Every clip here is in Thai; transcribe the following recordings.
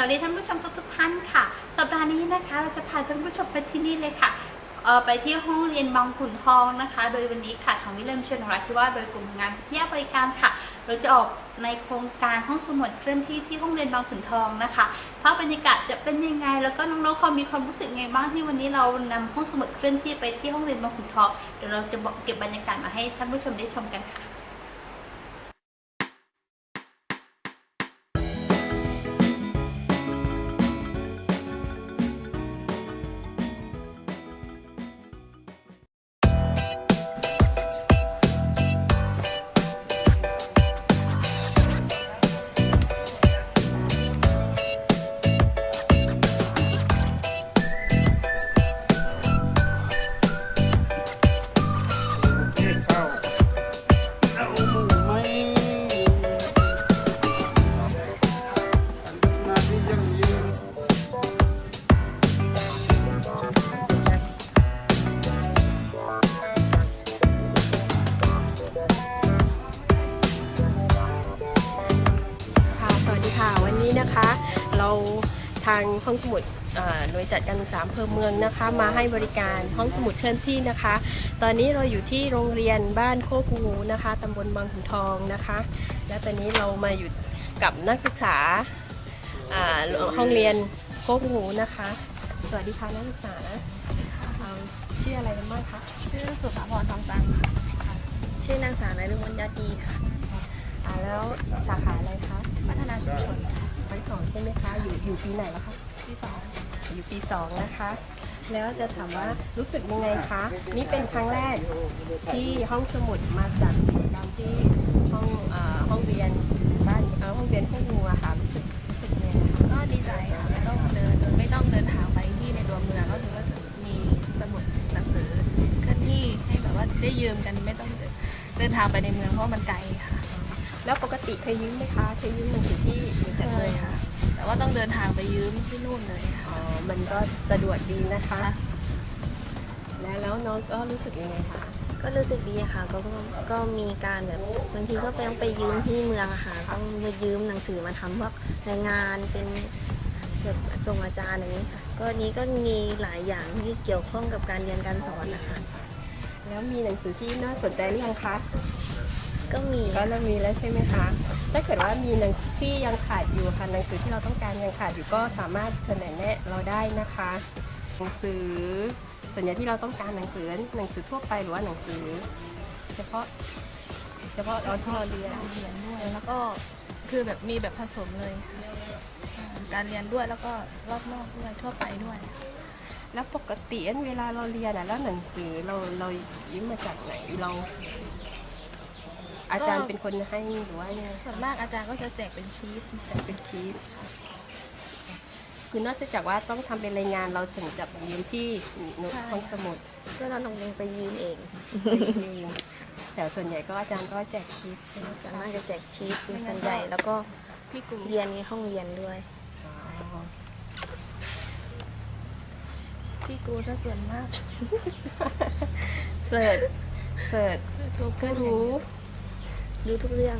สวัสดีท่านผู้ชมทุกๆท่านค่ะ สัปดาห์นี้นะคะเราจะพาท่านผู้ชมไปที่นี่เลยค่ะเออไปที่ห้องเรียนบางขุนทองนะคะ โดยวันนี้ค่ะทางวิเลมเชนของเราที่ว่าโดยกลุ่มงานวิทยาบริการค่ะ เราจะออกในโครงการห้องสมุดเคลื่อนที่ที่ห้องเรียนบางขุนทองนะคะภาพบรรยากาศจะเป็นยังไง แล้วก็น้องๆเขามีความรู้สึกไงบ้างที่วันนี้เรานำห้องสมุดเคลื่อนที่ไปที่ห้องเรียนบางขุนทองเดี๋ยวเราจะเก็บบรรยากาศมาให้ท่านผู้ชมได้ชมกันค่ะ เราทางห้องสมุดเอ่อหน่วยจัดการศึกษาอำเภอเมืองนะคะ มาให้บริการห้องสมุดเคลื่อนที่นะคะ ตอนนี้เราอยู่ที่โรงเรียนบ้านโคกงูนะคะตำบลบางขุนทองนะคะ และตอนนี้เรามาอยู่กับนักศึกษาอ่าห้องเรียนโคกงูนะคะ สวัสดีค่ะนักศึกษาเอาชื่ออะไรกันบ้างคะชื่อสุภาพรทองจันทร์ค่ะชื่อนางสาวนฤมลยอดดีค่ะอ่าแล้วสาขาอะไรคะพัฒนาชุมชนค่ะชั้น สองใช่ไหมคะ อยู่อยู่ปีไหนแล้วคะที่สองอยู่ปีสองนะคะ แล้วจะถามว่ารู้สึกยังไงคะ นี่เป็นครั้งแรกที่ห้องสมุดมาจัดกิจกรรมที่ห้องเอ่อห้องเรียนบ้านเอ่อห้องเรียนพวกงูอะค่ะรู้สึกรู้สึกยังไงคะก็ดีใจค่ะไม่ต้องเดินไม่ต้องเดินทางไปที่ในตัวเมืองก็ถือว่ามีสมุดหนังสือเคลื่อนที่ให้แบบว่าได้ยืมกันไม่ต้องเดินเดินทางไปในเมืองเพราะมันไกลค่ะ แล้วปกติเคยยืมไหมคะเคยยืมหนังสือที่อยู่เคจากเมืยองค่ะ แต่ว่าต้องเดินทางไปยืมที่นู่นเลยอ๋ค่ะอมันก็สะดวกดีนะคะค่ะแล้วแล้วน้องก็รู้สึกยังไงคะ ก็รู้สึกดีค่ะ ก็ก็ก็มีการแบบบางทีก็ไปต้องไปยืมที่เมืองอะค่ะ ต้องมายืมหนังสือมาทำพวกรายงานเป็นแบบส่งอาจารย์อย่างนี้ค่ะ ก็นี้ก็มีหลายอย่างที่เกี่ยวข้องกับการเรียนการสอนนะคะ แล้วมีหนังสือที่น่าสนใจหรือยังคะ ก็มี ก็เริ่มมีแล้วใช่ไหมคะ ถ้าเกิดว่ามีหนังสือที่ยังขาดอยู่ค่ะหนังสือที่เราต้องการยังขาดอยู่ก็สามารถเสนอแนะเราได้นะคะ หนังสือส่วนใหญ่ที่เราต้องการหนังสือหนังสือทั่วไปหรือว่าหนังสือ เฉพาะเฉพาะตอนที่เราเรียนการเรียนด้วยแล้วก็คือแบบมีแบบผสมเลยอ่าการเรียนด้วยแล้วก็รอบนอกด้วยทั่วไปด้วย แล้วปกติเวลาเราเรียนอะแล้วหนังสือเราเรายืมมาจากไหนเรา อาจารย์เป็นคนให้หรือว่ายังไงส่วนมากอาจารย์ก็จะแจกเป็นชีตแต่เป็นชีตคือนอกจากว่าต้องทำเป็นรายงานเราถึงจะยืมที่ห้องสมุดก็เราต้องไปยืมเองแต่ส่วนใหญ่ก็อาจารย์ก็แจกชีตใช่ไหมสามารถจะแจกชีตเป็นส่วนใหญ่แล้วก็พี่กูเรียนในห้องเรียนด้วยอ๋อพี่กูซะส่วนมาก เสิร์ช เสิร์ชซื้อทุกก็ขึ้นรู้ ดูทุกเรื่อง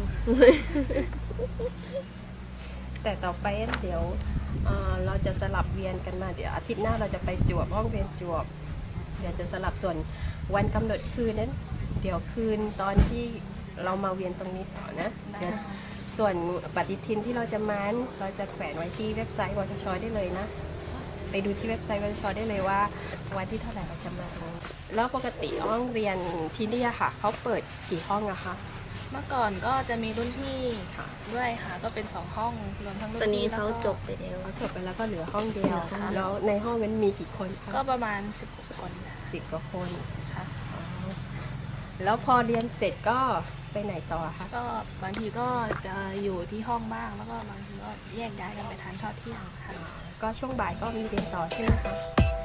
แต่ต่อไปเดี๋ยวเอ่อเราจะสลับเวียนกันมาเดี๋ยวอาทิตย์หน้าเราจะไปจวบห้องเรียนจวบ เดี๋ยวจะสลับส่วนวันกำหนดคืนนั้น เดี๋ยวคืนตอนที่เรามาเวียนตรงนี้ต่อนะเดี๋ยวส่วนปฏิทินที่เราจะมานเราจะแขวนไว้ที่เว็บไซต์วชชได้เลยนะ ไปดูที่เว็บไซต์วชชได้เลยว่าวันที่เท่าไหร่เราจะมาตรงนี้แล้วปกติห้องเรียนที่นี่อะค่ะเขาเปิดกี่ห้องอะคะ เมื่อก่อนก็จะมีรุ่นพี่ด้วยค่ะ ก็เป็นสองห้องรวมทั้งรุ่นตอนนี้พี่เขาแล้วก็จบไปแล้ว เขาจบไปแล้วก็เหลือห้องเดียวค่ะแล้วในห้องนั้นมีกี่คนคะก็ประมาณ 16 คนค่ะสิบกว่าคนค่ะ อ๋อแล้วพอเรียนเสร็จก็ไปไหนต่อคะก็บางทีก็จะอยู่ที่ห้องบ้าง แล้วก็บางทีก็แยกย้ายกันไปทานข้าวเที่ยงค่ะ ก็ช่วงบ่ายก็มีเรียนต่อใช่ไหมคะสวัสดีค่ะอาจารย์ครับค่ะ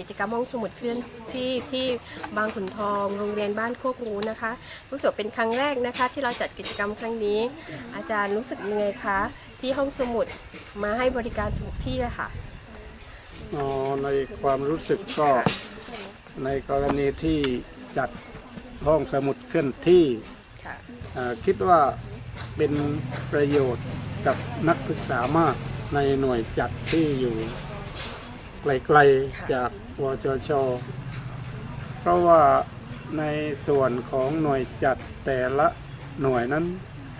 กิจกรรมห้องสมุดเคลื่อนที่ที่บางขุนทองโรงเรียนบ้านโคกรูนะคะรู้สึกเป็นครั้งแรกนะคะ ที่เราจัดกิจกรรมครั้งนี้ อาจารย์รู้สึกยังไงคะที่ห้องสมุดมาให้บริการทุกที่อะค่ะอ๋อในความรู้สึกก็ในกรณีที่จัดห้องสมุดเคลื่อนที่ค่ะอ่าคิดว่าเป็นประโยชน์กับนักศึกษามากในหน่วยจัดที่อยู่ไกลๆจาก วจชเพราะว่าในส่วนของหน่วยจัดแต่ละหน่วยนั้น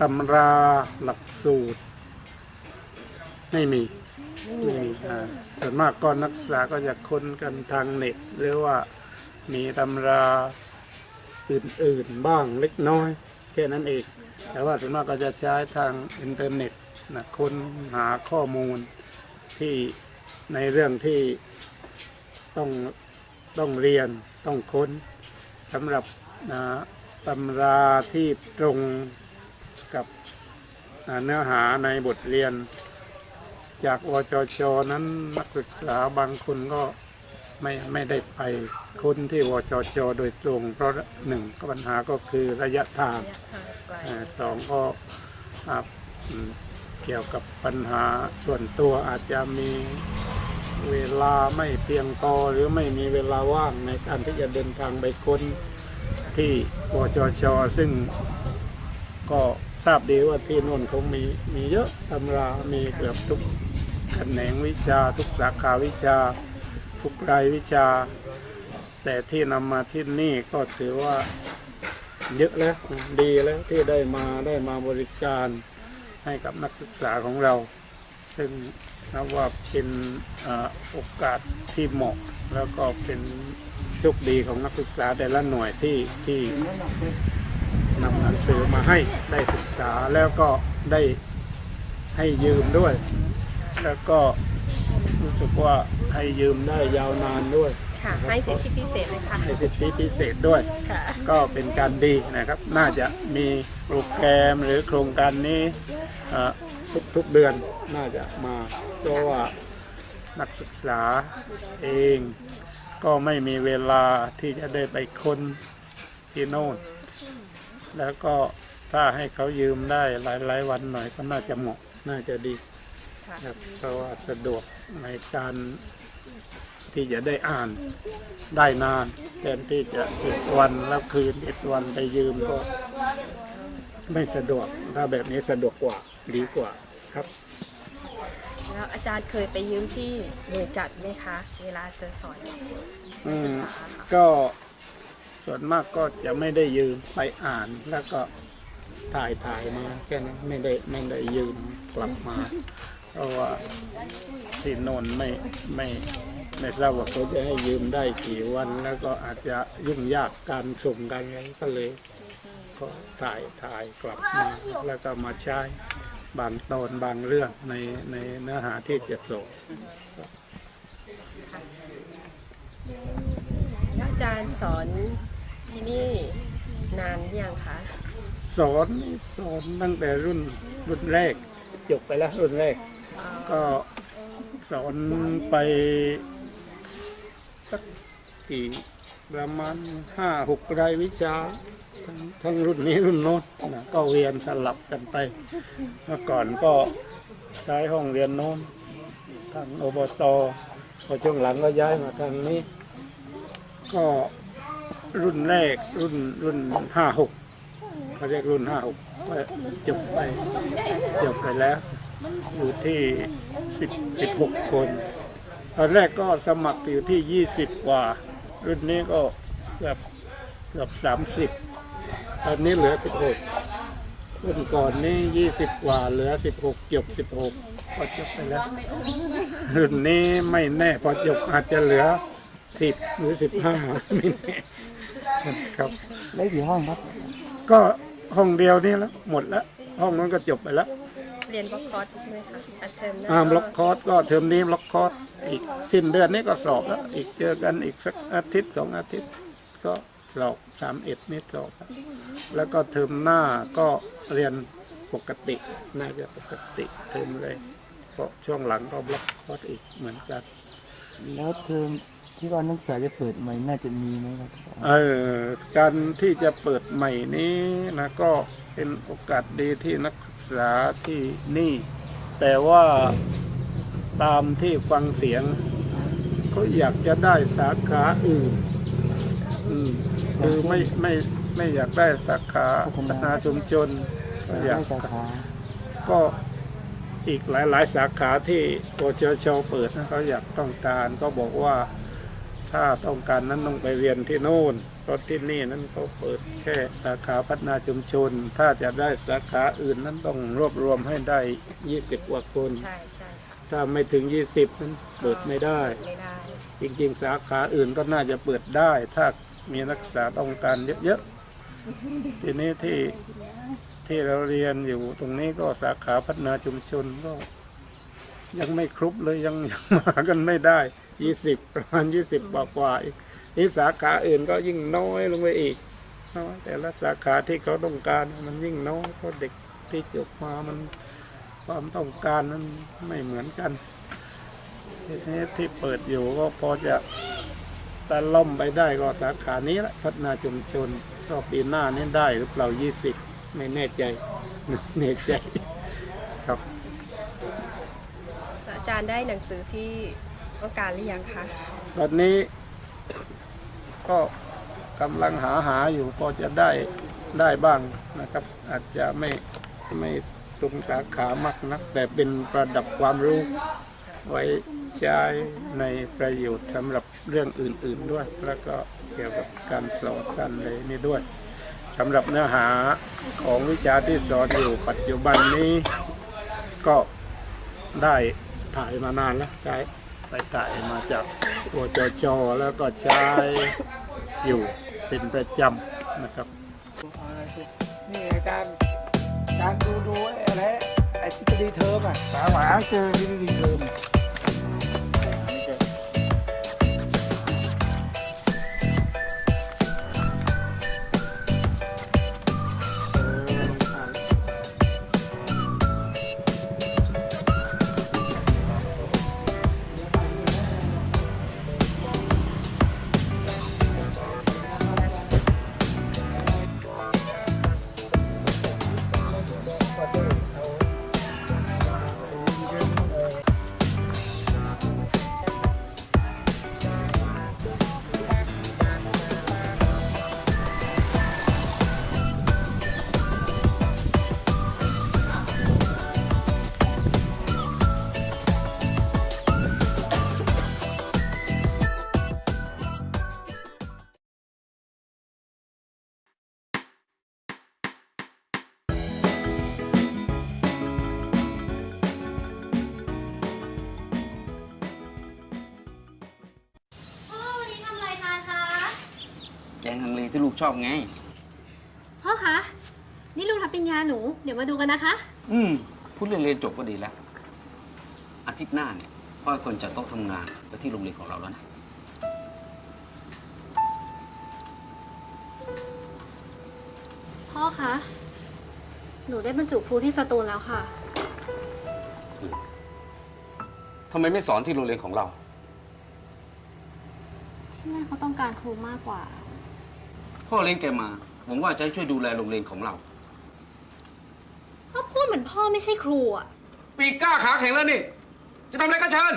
ตำราหลักสูตร ไม่มีไม่มีส่วนมากก็นักศึกษาก็จะค้นกันทางเน็ต หรือว่ามีตำราอื่นๆบ้างเล็กน้อย แค่นั้นเอง แต่ว่าส่วนมากก็จะใช้ทางอินเทอร์เน็ตนะค้นหาข้อมูลที่ในเรื่องที่ ต้องต้องเรียนต้องค้นสำหรับนะตำราที่ตรงกับอ่าเนื้อหาในบทเรียน จากวจชนั้นนักศึกษาบางคนก็ไม่ไม่ได้ไปค้นที่วจชโดยตรง เพราะหนึ่งก็ปัญหาก็คือระยะทางอ่าสองก็อ่าอืมเกี่ยวกับปัญหาส่วนตัวอาจจะมี เวลาไม่เพียงพอหรือไม่มีเวลาว่างในการที่จะเดินทางไปค้นที่วจชซึ่งก็ทราบดีว่าที่นู่นคงมีมีเยอะตำรามีเกือบทุกแขนงวิชา ทุกสาขาวิชา ทุกรายวิชา แต่ที่นำมาที่นี่ก็ถือว่าเยอะแล้วดีแล้วที่ได้มาได้มาบริการให้กับนักศึกษาของเรา ซึ่ง นับว่าเป็นเอ่อโอกาสที่เหมาะ แล้วก็เป็นโชคดีของนักศึกษาแต่ละหน่วยที่ที่นำหนังสือมาให้ได้ศึกษาแล้วก็ได้ให้ยืมด้วย แล้วก็รู้สึกว่าให้ยืมได้ยาวนานด้วยค่ะให้สิทธิพิเศษเลยค่ะให้สิทธิพิเศษด้วยค่ะก็เป็นการดีนะครับ น่าจะมีโปรแกรมหรือโครงการนี้เอ่อ ทุกๆเดือนน่าจะมาเพราะว่านักศึกษาเองก็ไม่มีเวลาที่จะได้ไปค้นที่โน่น แล้วก็ถ้าให้เขายืมได้หลายๆวันหน่อยก็น่าจะเหมาะน่าจะดีค่ะครับเพราะว่าสะดวกในการที่จะได้อ่านได้นานแทนที่จะอีกวันแล้วคืนอีกวันไปยืมก็ไม่สะดวกถ้าแบบนี้สะดวกกว่า ดีกว่าครับ แล้วอาจารย์เคยไปยืมที่หน่วยจัดไหมคะ เวลาจะสอนอืมก็ส่วนมากก็จะไม่ได้ยืมไปอ่านแล้วก็ถ่ายถ่ายมาแค่นั้นไม่ได้ไม่ได้ยืมกลับมา เพราะว่าที่โนนไม่ไม่ไม่ทราบว่าเขาจะให้ยืมได้กี่วัน แล้วก็อาจจะยุ่งยากการส่งกันอะไรก็เลย ก็ถ่ายถ่ายกลับมาแล้วก็มาใช้ บางตอนบางเรื่องในในเนื้อหาที่จะส่งแล้วอาจารย์สอนที่นี่นานหรือยังคะ สอนสอนตั้งแต่รุ่นรุ่นแรกจบไปแล้วรุ่นแรก ก็สอนไปสักกี่ประมาณห้าหกรายวิชา ทั้งทั้งรุ่นนี้รุ่นโน้นนะก็เรียนสลับกันไป เมื่อก่อนก็ใช้ห้องเรียนโน้นทางอบตพอช่วงหลังก็ย้ายมาทางนี้ ก็รุ่นแรกรุ่นรุ่นห้าหกเขาเรียกรุ่นห้าหกก็จบไปจบไปแล้ว อยู่ที่สิบสิบหกคน ตอนแรกก็สมัครอยู่ที่ยี่สิบกว่า รุ่นนี้ก็เกือบเกือบสามสิบ ตอนนี้เหลือสิบหกรุ่นก่อนนี่ยี่สิบกว่าเหลือสิบหกจบสิบหกก็จบไปแล้วรุ่นนี้ไม่แน่พอจบอาจจะเหลือสิบหรือสิบห้าไม่แน่ครับแล้วกี่ห้องครับ ก็ห้องเดียวนี่แล้วหมดแล้ว ห้องนั้นก็จบไปแล้วเรียนบล็อกคอร์สใช่ไหมคะอันเทอมหน้าอ่าบล็อกคอร์สก็เทอมนี้บล็อกคอร์สอีกสิ้นเดือนนี้ก็สอบแล้ว อีกเจอกันอีกสักอาทิตย์สองอาทิตย์ก็ สอบสามเอ็ดนี่สอบแล้วแล้วก็เทอมหน้าก็เรียนปกติน่าจะปกติเทอมเลยเพราะช่วงหลังก็บล็อกคอร์สอีกเหมือนกัน แล้วเทอมที่ว่านักศึกษาจะเปิดใหม่น่าจะมีไหมครับเออการที่จะเปิดใหม่นี้นะก็เป็นโอกาสดีที่นักศึกษาที่นี่ แต่ว่าตามที่ฟังเสียงเขาอยากจะได้สาขาอื่นอืม คือไม่ไม่ไม่อยากได้สาขาพัฒนาชุมชนก็อยากได้สาขาก็อีกหลาย ๆ สาขาที่ปชชเปิดนะเขาอยากต้องการก็บอกว่าถ้าต้องการนั้นต้องไปเรียนที่โน่นเพราะที่นี่นั้นเขาเปิดแค่สาขาพัฒนาชุมชน ถ้าจะได้สาขาอื่นนั้นต้องรวบรวมให้ได้ 20 กว่าคนใช่ใช่ค่ะถ้าไม่ถึง 20 นั้นเปิดไม่ได้ไม่ได้ จริง ๆ สาขาอื่นก็น่าจะเปิดได้ ถ้า มีนักศึกษาต้องการเยอะๆ ทีนี้ที่ที่เราเรียนอยู่ตรงนี้ก็สาขาพัฒนาชุมชนก็ยังไม่ครบเลยยังยังมากันไม่ได้ยี่สิบประมาณยี่สิบกว่ากว่าอีกนี่สาขาอื่นก็ยิ่งน้อยลงไปอีกน้อยแต่ละสาขาที่เขาต้องการมันยิ่งน้อยเพราะเด็กที่จบมามันความต้องการนั้นไม่เหมือนกันที่ที่เปิดอยู่ก็พอจะ ตะล่อมไปได้ก็สาขานี้แหละพัฒนาชุมชนก็ปีหน้านี้ได้หรือเปล่ายี่สิบไม่แน่ใจไม่แน่ใจครับ อาจารย์ได้หนังสือที่ต้องการหรือยังคะตอนนี้ก็กำลังหาหาอยู่พอจะได้ได้บ้างนะครับ อาจจะไม่ไม่ตรงสาขามากนัก แต่เป็นประดับความรู้ ไว้ใช้ในประโยชน์สำหรับเรื่องอื่น ๆด้วย แล้วก็เกี่ยวกับการสอนการเลยนี่ด้วยสำหรับเนื้อหาของวิชาที่สอนอยู่ปัจจุบันนี้ก็ได้ถ่ายมานานแล้วใช้ไปถ่ายมาจากโอจชแล้วก็ใช้อยู่เป็นประจำนะครับนี่การการดูดูอะไร ไอ้ทฤษฎีเทอมอ่ ที่ลูกชอบไง พ่อคะ นี่ลูกรับปริญญาหนู เดี๋ยวมาดูกันนะคะ อืมพูดเรื่องเรียนจบก็ดีแล้ว อาทิตย์หน้าเนี่ยพ่อควรจะต้องทำงานไปที่โรงเรียนของเราแล้วนะ พ่อคะ หนูได้บรรจุครูที่สตูลแล้วค่ะ ทำไมไม่สอนที่โรงเรียนของเรา ที่แม่เขาต้องการครูมากกว่า พ่อเลี้ยงแกมาหวังว่าจะให้ช่วยดูแลโรงเรียนของเราพ่อพูดเหมือนพ่อไม่ใช่ครูอะ ปีกกล้าขาแข็งแล้วนี่ จะทำอะไรก็เชิญ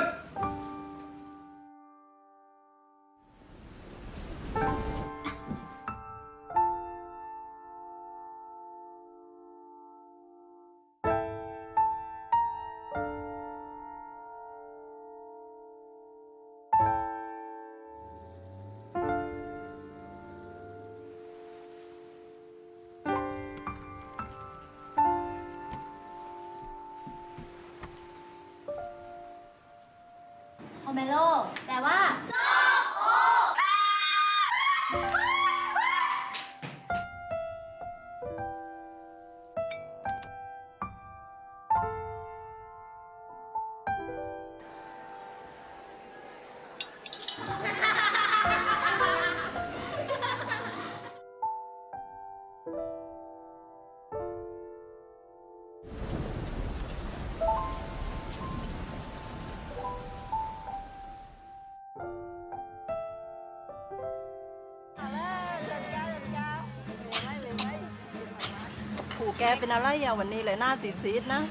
เป็นอะไรอะวันนี้เลยหน้าสีซีดนะ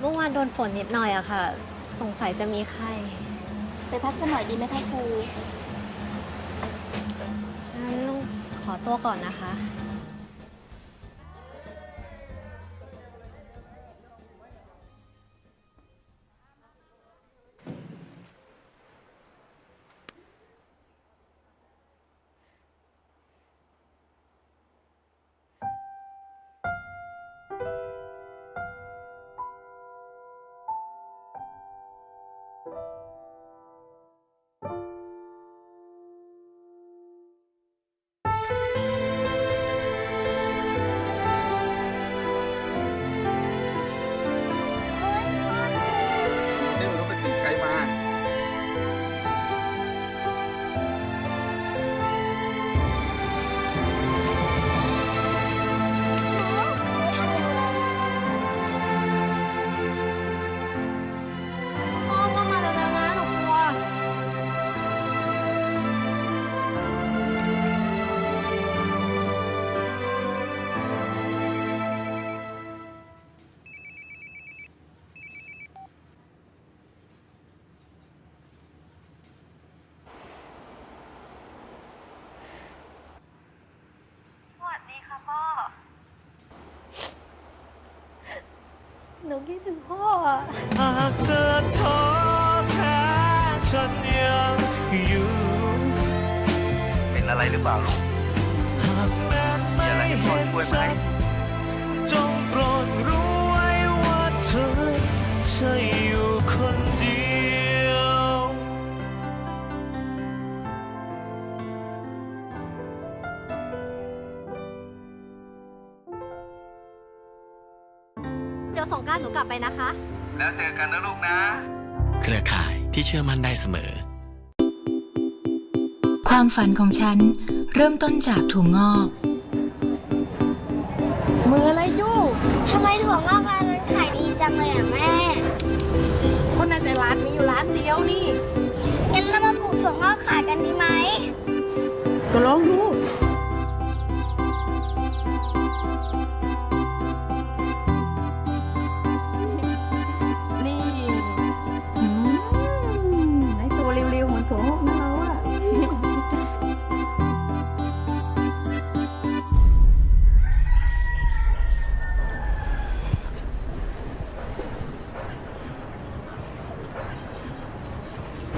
เมื่อวานโดนฝนนิดหน่อยอะค่ะ สงสัยจะมีไข้ ไปพักสักหน่อยดีไหมคะครูงั้นขอตัวก่อนนะคะ หนูคิดถึงพ่ออะหากเธอท้อแท้ฉันยังอยู่ เป็นอะไรหรือเปล่าลูกหากแม้ไม่เห็นใจจงโปรดรู้ไว้ว่าเธอใช่ สงกรารหนูกลับไปนะคะ แล้วเจอกันนะลูกนะ เครือข่ายที่เชื่อมั่นได้เสมอ ความฝันของฉันเริ่มต้นจากถั่วงอก มืออะไรยู่ ทำไมถั่วงอกร้านนั้นขายดีจังเลยอะแม่คนในแต่ร้านมีอยู่ร้านเดียวนี่งั้นเรามาปลูกถั่วงอกขายกันดีไหม ก็ลองดู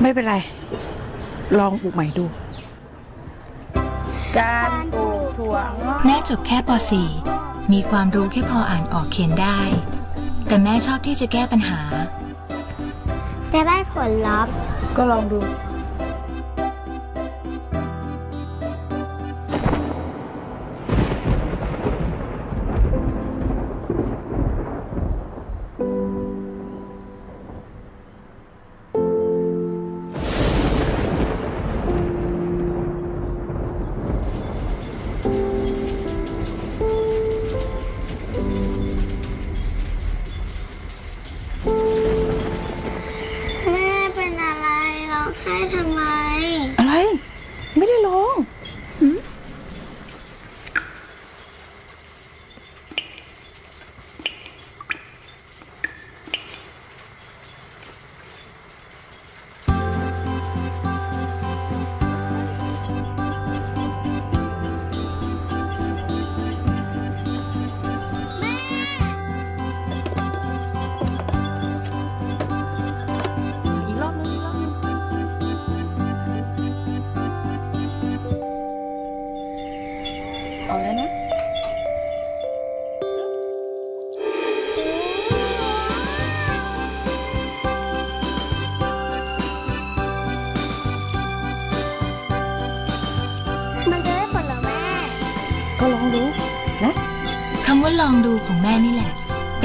ไม่เป็นไร ลองปลูกใหม่ดู การปลูกถั่วงอกแม่จบแค่ป .4 มีความรู้แค่พออ่านออกเขียนได้ แต่แม่ชอบที่จะแก้ปัญหา จะได้ผลลัพธ์ก็ลองดู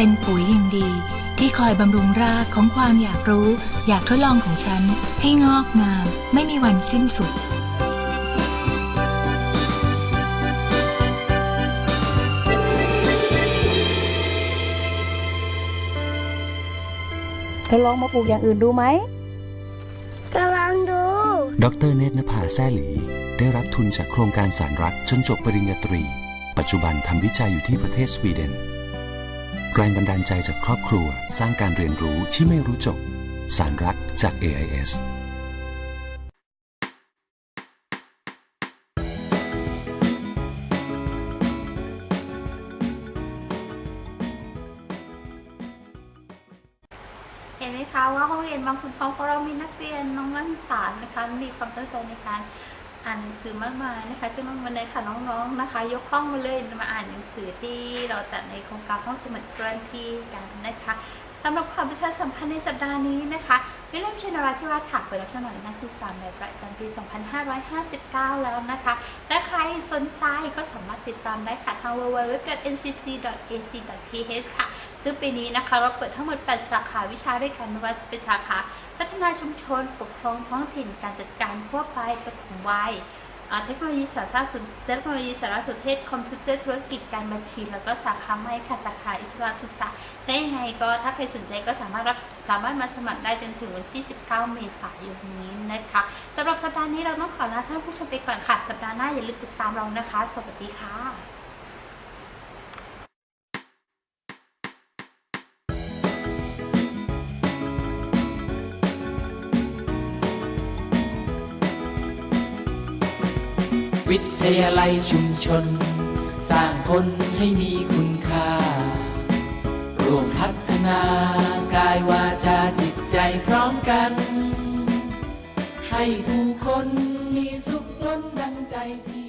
เป็นปุ๋ยอย่างดี ที่คอยบำรุงรากของความอยากรู้ อยากทดลองของฉัน ให้งอกงาม ไม่มีวันสิ้นสุดเธอลองมาปลูกอย่างอื่นดูไหมกำลังดู ดรเนตรนภาแซ่หลี ได้รับทุนจากโครงการสารรักจนจบปริญญาตรี ปัจจุบันทำวิจัยอยู่ที่ประเทศสวีเดน แรงบันดาลใจจากครอบครัวสร้างการเรียนรู้ที่ไม่รู้จบ สารรักจาก AIS เห็นไหมคะว่าห้องเรียนบางขุนทองของเรามีนักเรียนน้องนักศึกษานะคะมีความตั้งใจในการ อ่านหนังสือมากมายนะคะซึ่งวันนี้ค่ะน้องๆนะคะ ยกห้องมาเลยมาอ่านหนังสือที่เราจัดในโครงการห้องสมุดเคลื่อนที่กันนะคะสำหรับความประชาสัมพันธ์ในสัปดาห์นี้นะคะวิลเลียมชินราธิวาสค่ะเปิดรับสมัครนักศึกษาในประจำปี 2559 แล้วนะคะถ้าใครสนใจก็สามารถติดตามได้ค่ะทาง www.nct.ac.th ค่ะ ซึ่งปีนี้นะคะเราเปิดทั้งหมด 8 สาขาวิชาด้วยกันไม่ว่าจะเป็นสาขา พัฒนาชุมชน ปกครองท้องถิ่นการจัดการทั่วไปปฐมวัยอ่าเทคโนโลยีสารสนเทคโนโลยีสารสนเทศคอมพิวเตอร์ธุรกิจการบัญชี แล้วก็สาขาไม่ค่ะสาขาอิสระศึกษาได้ยังไงก็ถ้าใครสนใจก็สามารถรับสามารถมาสมัครได้จนถึงวันที่ 19 เมษายนนี้นะคะสำหรับสัปดาห์นี้เราต้องขอลาท่านผู้ชมไปก่อนค่ะ สัปดาห์หน้าอย่าลืมติดตามเรานะคะ สวัสดีค่ะ วิทยาลัยชุมชน สร้างคนให้มีคุณค่า ร่วมพัฒนากายวาจาจิตใจพร้อมกัน ให้ผู้คนมีสุขล้นดังใจที่